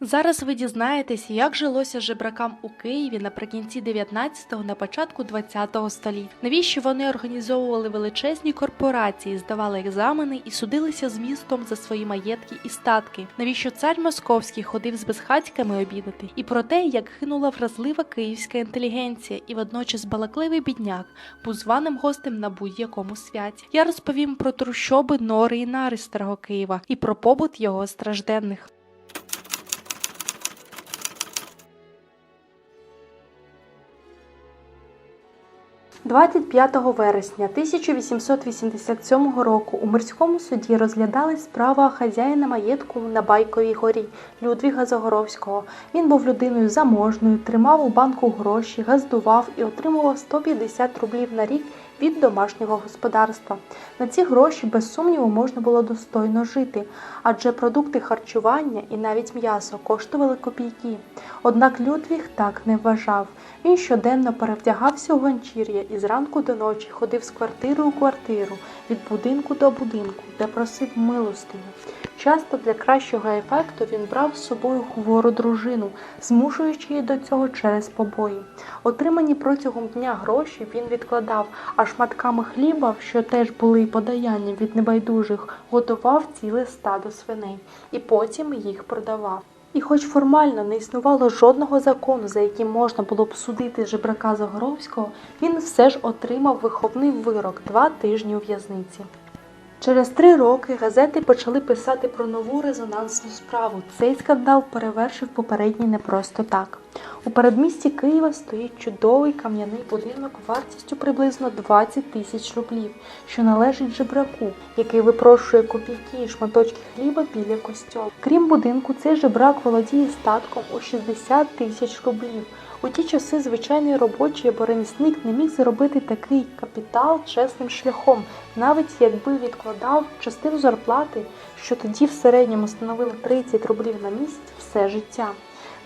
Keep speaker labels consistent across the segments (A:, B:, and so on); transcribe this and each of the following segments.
A: Зараз ви дізнаєтеся, як жилося жебракам у Києві наприкінці 19-го, на початку 20-го століття. Навіщо вони організовували величезні корпорації, здавали екзамени і судилися з містом за свої маєтки і статки? Навіщо цар московський ходив з безхатьками обідати? І про те, як гинула вразлива київська інтелігенція, і водночас балакливий бідняк був званим гостем на будь-якому святі. Я розповім про трущоби, нори і нари старого Києва і про побут його стражденних. 25 вересня 1887 року у мирському суді розглядалась справа хазяїна маєтку на Байковій горі Людвіга Загоровського. Він був людиною заможною, тримав у банку гроші, газдував і отримував 150 рублів на рік від домашнього господарства. На ці гроші, без сумніву, можна було достойно жити, адже продукти харчування і навіть м'ясо коштували копійки. Однак Людвіг так не вважав. Він щоденно перевдягався у ганчір'я і зранку до ночі ходив з квартири у квартиру, від будинку до будинку, де просив милостиню. Часто для кращого ефекту він брав з собою хвору дружину, змушуючи її до цього через побої. Отримані протягом дня гроші він відкладав, а шматками хліба, що теж були подаянням від небайдужих, готував ціле стадо свиней і потім їх продавав. І хоч формально не існувало жодного закону, за яким можна було б судити жебрака Загоровського, він все ж отримав виховний вирок два тижні у в'язниці. Через три роки газети почали писати про нову резонансну справу. Цей скандал перевершив попередній не просто так. У передмісті Києва стоїть чудовий кам'яний будинок вартістю приблизно 20 тисяч рублів, що належить жебраку, який випрошує копійки і шматочки хліба біля костьолу. Крім будинку, цей жебрак володіє статком у 60 тисяч рублів. У ті часи звичайний робочий або ремісник не міг заробити такий капітал чесним шляхом, навіть якби відкладав частину зарплати, що тоді в середньому становило 30 рублів на місяць все життя.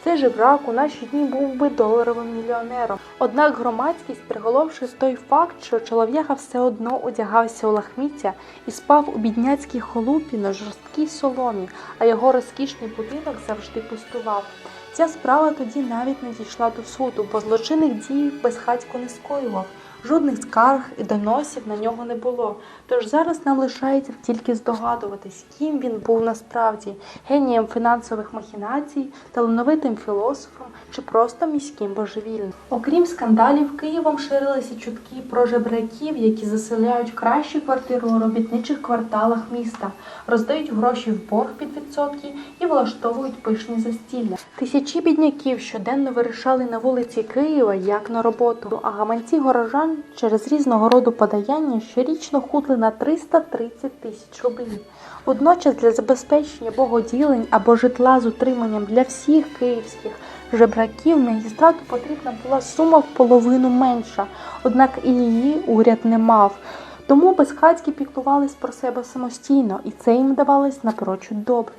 A: Цей жебрак у наші дні був би доларовим мільйонером. Однак громадськість, приголовши той факт, що чолов'яга все одно одягався у лахміття і спав у бідняцькій холупі на жорсткій соломі, а його розкішний будинок завжди пустував. Ця справа тоді навіть не дійшла до суду, бо злочинних дій безхатько не скоював. Жодних скарг і доносів на нього не було. Тож зараз нам лишається тільки здогадуватись, ким він був насправді генієм фінансових махінацій, талановитим філософом чи просто міським божевільним. Окрім скандалів, Києвом ширилися чутки про жебраків, які заселяють кращі квартири у робітничих кварталах міста, роздають гроші в борг під відсотки і влаштовують пишні застілля. Тисячі бідняків щоденно вирішали на вулиці Києва як на роботу, а гаманці горожан через різного роду подаяння щорічно худли на 330 тисяч рублів. Водночас для забезпечення богоділень або житла з утриманням для всіх київських жебраків магістрату потрібна була сума в половину менша, однак і її уряд не мав. Тому безхатьки піклувались про себе самостійно, і це їм давалось напрочуд добре.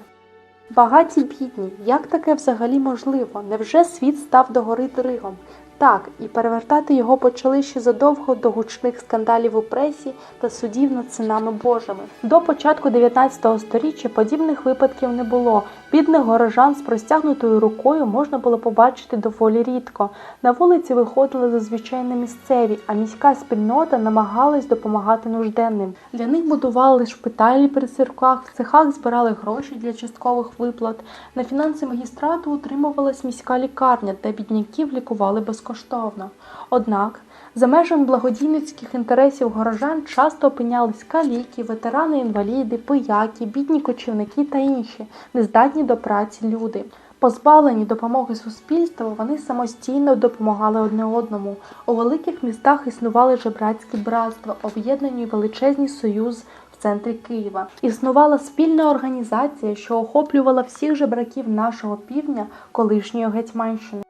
A: Багаті бідні, як таке взагалі можливо? Невже світ став догори дригом? Так, і перевертати його почали ще задовго до гучних скандалів у пресі та судів над синами Божими. До початку 19 століття подібних випадків не було. Бідних горожан з простягнутою рукою можна було побачити доволі рідко. На вулиці виходили зазвичай не місцеві, а міська спільнота намагалась допомагати нужденним. Для них будували шпиталі при церквах, в цехах збирали гроші для часткових виплат. На фінанси магістрату утримувалась міська лікарня, де бідняків лікували безкоштовно. Однак за межами благодійницьких інтересів горожан часто опинялись каліки, ветерани-інваліди, пияки, бідні кочівники та інші, нездатні до праці люди. Позбавлені допомоги суспільства, вони самостійно допомагали одне одному. У великих містах існували жебрацькі братства, об'єднані у величезні союз в центрі Києва. Існувала спільна організація, що охоплювала всіх жебраків нашого півдня колишньої Гетьманщини.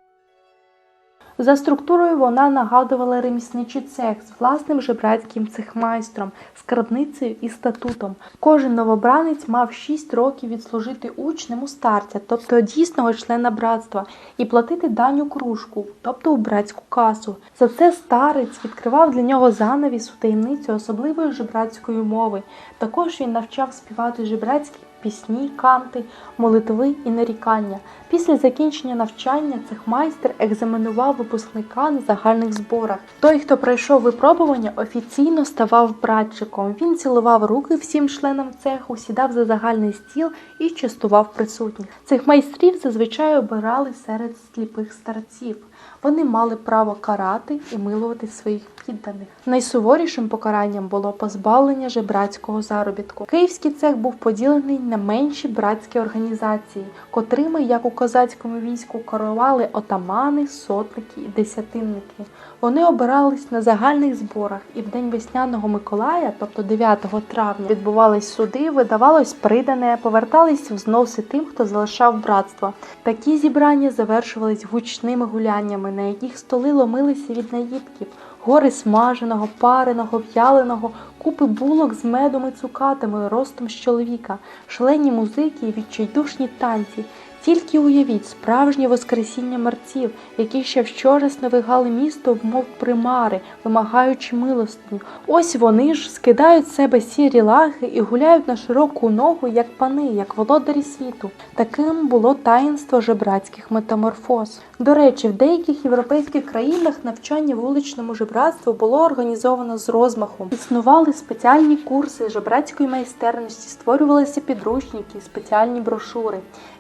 A: За структурою вона нагадувала ремісничий цех з власним жебрацьким цехмайстром, скарбницею і статутом. Кожен новобранець мав 6 років відслужити учнем у старця, тобто дійсного члена братства, і платити дань у кружку, тобто у братську касу. За це старець відкривав для нього занавіс у таємницю особливої жебрацької мови. Також він навчав співати жебрацькі пісні, канти, молитви і нарікання. Після закінчення навчання цехмайстер екзаменував випускника на загальних зборах. Той, хто пройшов випробування, офіційно ставав братчиком. Він цілував руки всім членам цеху, сідав за загальний стіл і частував присутніх. Цих майстрів зазвичай обирали серед сліпих старців. Вони мали право карати і милувати своїх підданих. Найсуворішим покаранням було позбавлення жебрацького заробітку. Київський цех був поділений на менші братські організації, котрими, як у козацькому війську, керували отамани, сотники і десятинники. Вони обирались на загальних зборах, і в день весняного Миколая, тобто 9 травня, відбувались суди, видавалось придане, повертались взноси тим, хто залишав братство. Такі зібрання завершувались гучними гуляннями, на яких столи ломилися від наїдків. Гори смаженого, пареного, в'яленого, купи булок з медом і цукатами ростом з чоловіка, шалені музики і відчайдушні танці. Тільки уявіть справжнє воскресіння мерців, які ще вчора сновигали місто, мов примари, вимагаючи милостиню. Ось вони ж скидають з себе сірі лаги і гуляють на широку ногу, як пани, як володарі світу. Таким було таїнство жебрацьких метаморфоз. До речі, в деяких європейських країнах навчання вуличному жебратству було організовано з розмахом. Існували спеціальні курси жебрацької майстерності, створювалися підручники, спеціальні брошури.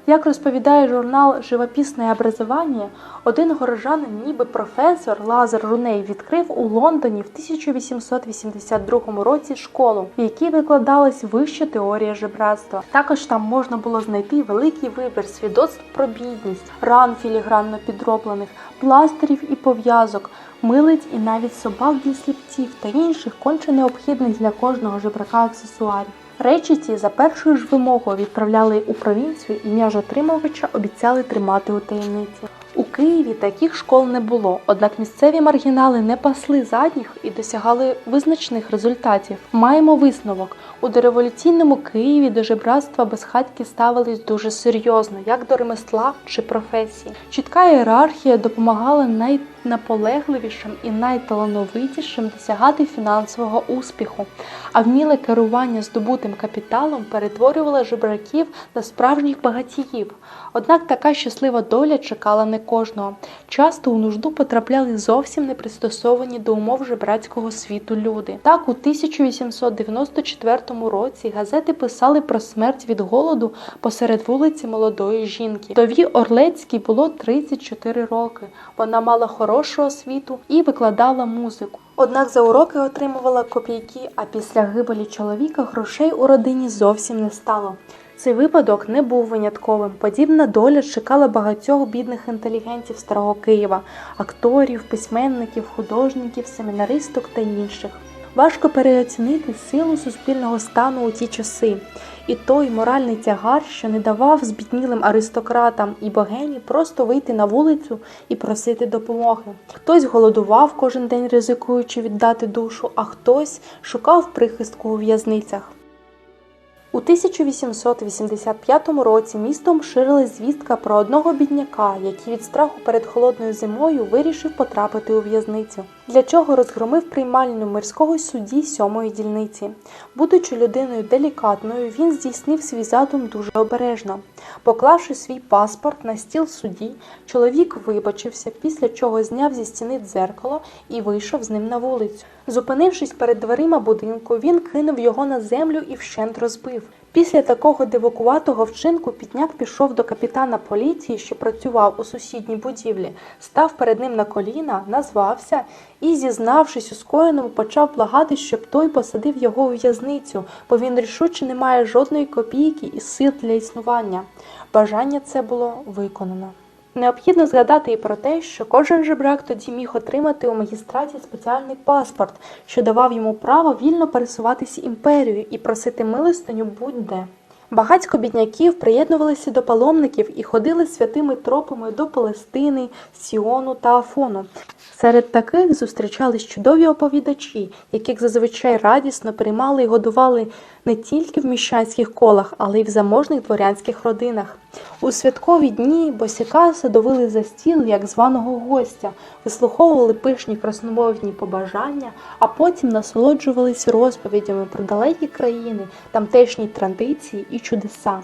A: Як розповідає журнал Живописне образування, один горожанин, ніби професор Лазар Руней, відкрив у Лондоні в 1882 році школу, в якій викладалась вища теорія жебратства. Також там можна було знайти великий вибір свідоцтв про бідність, ран філігранно підроблених, пластирів і пов'язок, милиць і навіть собак для сліпців та інших конче необхідних для кожного жебрака аксесуарів. Речі ці за першою ж вимогою відправляли у провінцію, і м'яж отримувача обіцяли тримати у таємниці. У Києві таких школ не було, однак місцеві маргінали не пасли задніх і досягали визначних результатів. Маємо висновок: у дореволюційному Києві до жебратства безхатьки ставились дуже серйозно, як до ремесла чи професії. Чітка ієрархія допомагала найнаполегливішим і найталановитішим досягати фінансового успіху, а вміле керування здобутим капіталом перетворювало жебраків на справжніх багатіїв. Однак така щаслива доля чекала не кожного. Часто у нужду потрапляли зовсім не пристосовані до умов жебрацького світу люди. Так, у 1894 році газети писали про смерть від голоду посеред вулиці молодої жінки. Дові Орлецькій було 34 роки. Вона мала хорошу освіту і викладала музику. Однак за уроки отримувала копійки, а після гибелі чоловіка грошей у родині зовсім не стало. Цей випадок не був винятковим. Подібна доля чекала багатьох бідних інтелігентів старого Києва, акторів, письменників, художників, семінаристок та інших. Важко переоцінити силу суспільного стану у ті часи, і той моральний тягар, що не давав збіднілим аристократам і богемі просто вийти на вулицю і просити допомоги. Хтось голодував кожен день, ризикуючи віддати душу, а хтось шукав прихистку у в'язницях. У 1885 році містом ширилась звістка про одного бідняка, який від страху перед холодною зимою вирішив потрапити у в'язницю, для чого розгромив приймальню мирського судді сьомої дільниці. Будучи людиною делікатною, він здійснив свій задум дуже обережно. Поклавши свій паспорт на стіл судді, чоловік вибачився, після чого зняв зі стіни дзеркало і вийшов з ним на вулицю. Зупинившись перед дверима будинку, він кинув його на землю і вщент розбив. Після такого дивакуватого вчинку Пітняк пішов до капітана поліції, що працював у сусідній будівлі, став перед ним на коліна, назвався і, зізнавшись у скоєному, почав благати, щоб той посадив його у в'язницю, бо він рішуче не має жодної копійки і сил для існування. Бажання це було виконано. Необхідно згадати і про те, що кожен жебрак тоді міг отримати у магістраті спеціальний паспорт, що давав йому право вільно пересуватися імперією і просити милостиню будь-де. Багатько бідняків приєднувалися до паломників і ходили святими тропами до Палестини, Сіону та Афону. Серед таких зустрічались чудові оповідачі, яких зазвичай радісно приймали і годували не тільки в міщанських колах, але й в заможних дворянських родинах. У святкові дні босяка садовили за стіл як званого гостя, вислуховували пишні красномовні побажання, а потім насолоджувались розповідями про далекі країни, тамтешні традиції і чудеса.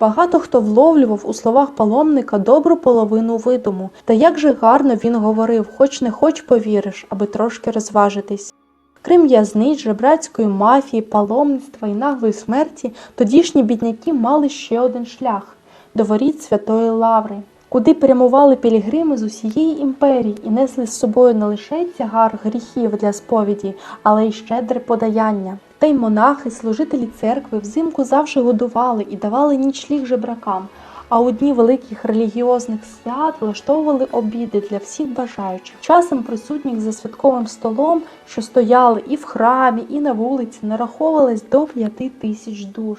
A: Багато хто вловлював у словах паломника добру половину видуму, та як же гарно він говорив, хоч не хоч повіриш, аби трошки розважитись. Крім в'язниць, жебрацької мафії, паломництва і наглої смерті, тодішні бідняки мали ще один шлях до воріт Святої Лаври, куди прямували пілігрими з усієї імперії і несли з собою не лише тягар гріхів для сповіді, але й щедре подаяння. Та й монахи, служителі церкви взимку завжди годували і давали нічліг жебракам. А у дні великих релігіозних свят влаштовували обіди для всіх бажаючих. Часом присутніх за святковим столом, що стояли і в храмі, і на вулиці, нараховувалось до п'яти тисяч душ.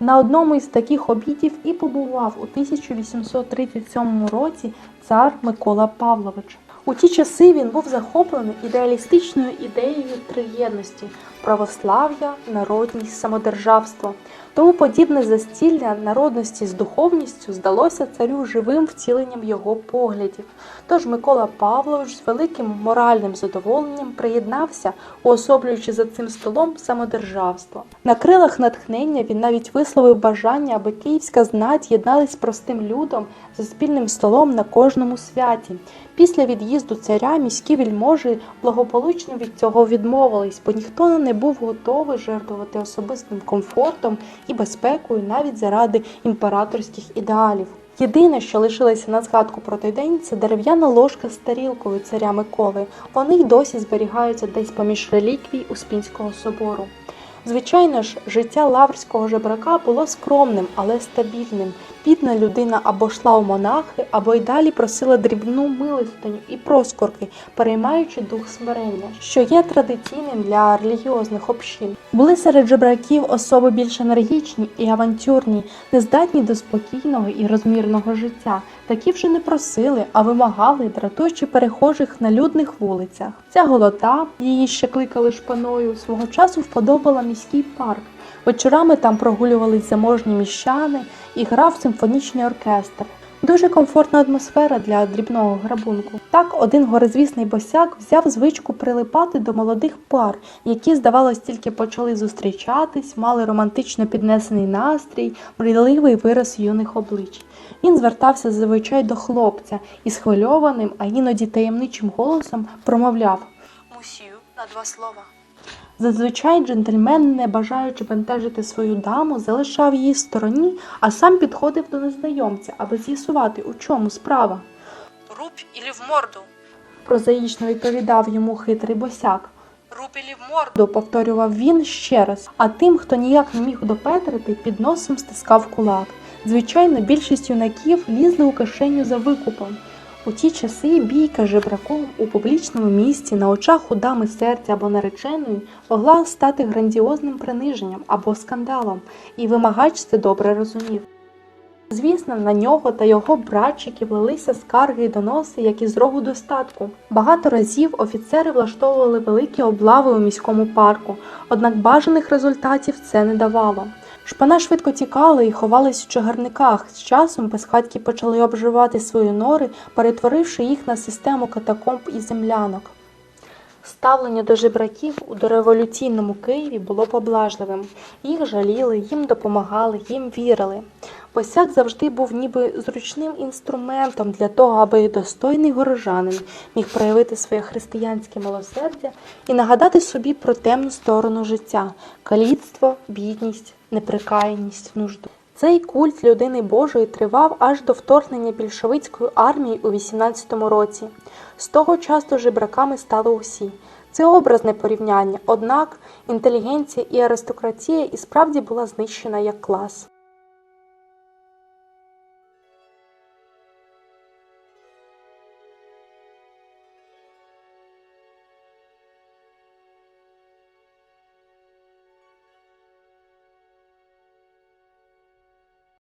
A: На одному із таких обідів і побував у 1837 році цар Микола Павлович. У ті часи він був захоплений ідеалістичною ідеєю триєдності православ'я, народність, самодержавство. Тому подібне застілля народності з духовністю здалося царю живим втіленням його поглядів. Тож Микола Павлович з великим моральним задоволенням приєднався, уособлюючи за цим столом самодержавство. На крилах натхнення він навіть висловив бажання, аби київська знать єдналась простим людом за спільним столом на кожному святі. Після від'їзду царя міські вільможі благополучно від цього відмовились, бо ніхто не був готовий жертвувати особистим комфортом і безпекою навіть заради імператорських ідеалів. Єдине, що лишилося на згадку про той день, це дерев'яна ложка з тарілкою царя Миколи. Вони й досі зберігаються десь поміж реліквій Успінського собору. Звичайно ж, життя лаврського жебрака було скромним, але стабільним. Бідна людина або йшла у монахи, або й далі просила дрібну милостиню і проскорки, переймаючи дух смирення, що є традиційним для релігіозних общин. Були серед жебраків особи більш енергічні і авантюрні, нездатні до спокійного і розмірного життя. Такі вже не просили, а вимагали, дратуючи перехожих на людних вулицях. Ця голота, її ще кликали шпаною, свого часу вподобала міський парк. Вечорами там прогулювались заможні міщани і грав симфонічний оркестр. Дуже комфортна атмосфера для дрібного грабунку. Так, один горизвісний босяк взяв звичку прилипати до молодих пар, які, здавалось, тільки почали зустрічатись, мали романтично піднесений настрій, мрійливий вираз юних облич. Він звертався зазвичай до хлопця і схвильованим, а іноді таємничим голосом промовляв Мусію на два слова. Зазвичай джентльмен, не бажаючи бентежити свою даму, залишав її в стороні, а сам підходив до незнайомця, аби з'ясувати, у чому справа. Рубь ілі в морду, прозаїчно відповідав йому хитрий босяк. Руб ілі в морду, повторював він ще раз, а тим, хто ніяк не міг допетрити, під носом стискав кулак. Звичайно, більшість юнаків лізли у кишеню за викупом. У ті часи бійка жебраком у публічному місці на очах у дами серця або нареченої могла стати грандіозним приниженням або скандалом, і вимагач це добре розумів. Звісно, на нього та його братчиків лилися скарги й доноси, як із рогу достатку. Багато разів офіцери влаштовували великі облави у міському парку, однак бажаних результатів це не давало. Шпана швидко тікали і ховались в чагарниках. З часом безхатьки почали обживати свої нори, перетворивши їх на систему катакомб і землянок. Ставлення до жебраків у дореволюційному Києві було поблажливим. Їх жаліли, їм допомагали, їм вірили. Босяк завжди був ніби зручним інструментом для того, аби достойний горожанин міг проявити своє християнське милосердя і нагадати собі про темну сторону життя каліцтво, бідність, неприкаяність, нужду. Цей культ людини Божої тривав аж до вторгнення більшовицької армії у 18-му році. З того часу жебраками стали усі. Це образне порівняння, однак інтелігенція і аристократія і справді була знищена як клас.